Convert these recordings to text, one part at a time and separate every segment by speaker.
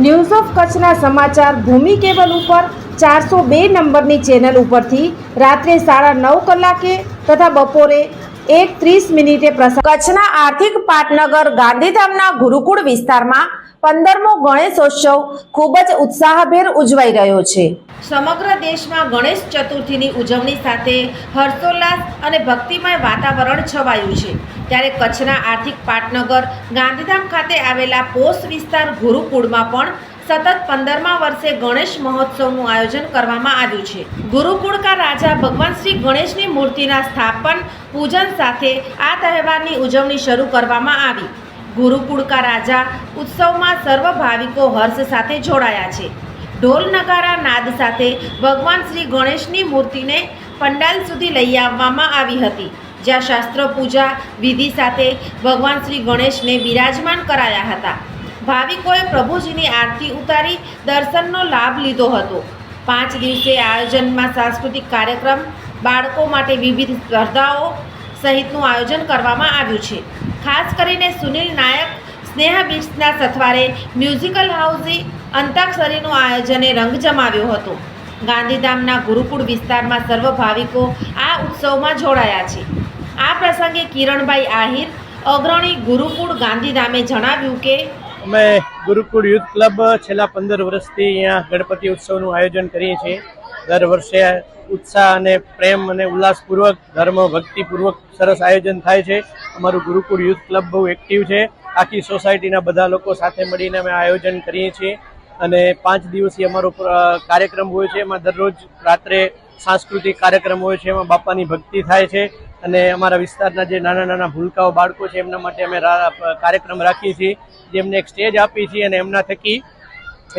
Speaker 1: news of કચ્છના સમાચાર ભૂમિ cable ઉપર ચારસો બે નંબરની ચેનલ ઉપરથી રાત્રે સાડા નવ કલાકે તથા બપોરે એક ત્રીસ મિનિટે પ્રસાર કચ્છના આર્થિક પાટનગર ગાંધીધામના ગુરુકુળ વિસ્તારમાં પંદરમો ગણેશોત્સવ ખૂબ જ ઉત્સાહભેર ઉજવાઈ રહ્યો છે. સમગ્ર દેશમાં ગણેશ ચતુર્થીની ઉજવણી સાથે હર્ષોલ્લાસ અને ભક્તિમય વાતાવરણ છવાયું છે. ત્યારે કચ્છના આર્થિક પાટનગર, ગાંધીધામ ખાતે આવેલા પોસ્ટ વિસ્તાર ગુરુકુળમાં પણ સતત પંદરમા વર્ષે ગણેશ મહોત્સવનું આયોજન કરવામાં આવ્યું છે. ગુરુકુળ કા રાજા ભગવાન શ્રી ગણેશની મૂર્તિના સ્થાપન પૂજન સાથે આ તહેવારની ઉજવણી શરૂ કરવામાં આવી. ગુરુકુળ કા રાજા ઉત્સવમાં સર્વ ભાવિકો હર્ષ સાથે જોડાયા છે. ઢોલ નગારા નાદ સાથે ભગવાન શ્રી ગણેશની મૂર્તિને પંડાલ સુધી લઈ આવવામાં આવી હતી. જ્યાં શાસ્ત્ર પૂજા વિધિ સાથે ભગવાન શ્રી ગણેશને બિરાજમાન કરાયા હતા. ભાવિકોએ પ્રભુજીની આરતી ઉતારી દર્શનનો લાભ લીધો હતો. પાંચ દિવસે આયોજનમાં સાંસ્કૃતિક કાર્યક્રમ, બાળકો માટે વિવિધ સ્પર્ધાઓ સહિતનું આયોજન કરવામાં આવ્યું છે. ખાસ કરીને સુનિલ નાયક, સ્નેહા બીટ્સના સથવારે મ્યુઝિકલ હાઉસી અંતાક્ષરીનું આયોજને રંગ જમાવ્યો હતો. ગાંધીધામના ગુરુકુળ વિસ્તારમાં સર્વ ભાવિકો આ ઉત્સવમાં જોડાયા છે. આ પ્રસંગે કિરણભાઈ આહિર, અગ્રણી ગુરુકુળ ગાંધીધામે જણાવ્યું કે,
Speaker 2: અમે ગુરુકુળ યુથ ક્લબ છેલ્લા પંદર વર્ષથી અહીંયા ગણપતિ ઉત્સવનું આયોજન કરીએ છીએ. દર વર્ષે ઉત્સાહ અને પ્રેમ અને ઉલ્લાસપૂર્વક, ધર્મ, ભક્તિપૂર્વક સરસ આયોજન થાય છે. અમારું ગુરુકુળ યુથ ક્લબ બહુ એક્ટિવ છે. આખી સોસાયટીના બધા લોકો સાથે મળીને અમે આયોજન કરીએ છીએ. અને પાંચ દિવસીય અમારો કાર્યક્રમ હોય છે. એમાં દરરોજ રાત્રે સાંસ્કૃતિક કાર્યક્રમ હોય છે. એમાં બાપાની ભક્તિ થાય છે. અને અમારા વિસ્તારના જે નાના નાના ભૂલકાઓ બાળકો છે, એમના માટે અમે કાર્યક્રમ રાખીએ છીએ. જેમને એક સ્ટેજ આપીએ છીએ અને એમના થકી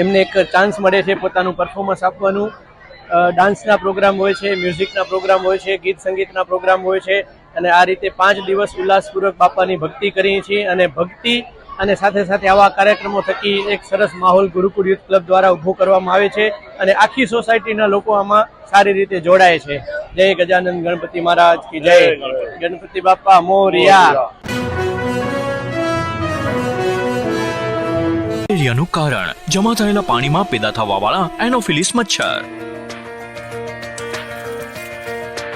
Speaker 2: એમને એક ચાન્સ મળે છે પોતાનું પરફોર્મન્સ આપવાનું. ડાન્સના પ્રોગ્રામ હોય છે મ્યુઝિકના પ્રોગ્રામ હોય છે ગીત સંગીતના પ્રોગ્રામ હોય છે અને આ રીતે પાંચ દિવસ ઉલ્લાસપૂર્વક બાપાની ભક્તિ કરીએ છીએ અને ભક્તિ અને સાથે સાથે આવા કાર્યક્રમો થકી એક સરસ માહોલ ગુરુકુળ યુથ ક્લબ દ્વારા ઊભો કરવામાં આવે છે અને આખી સોસાયટીના લોકો આમાં સારી રીતે જોડાય છે. જય ગજાનંદ ગણપતિ મહારાજ કી જય. ગણપતિ. બાપા મોરિયા.
Speaker 3: કારણ જમા થયેલા પાણીમાં પેદા થવાવાળા એનોફિલિસ મચ્છર.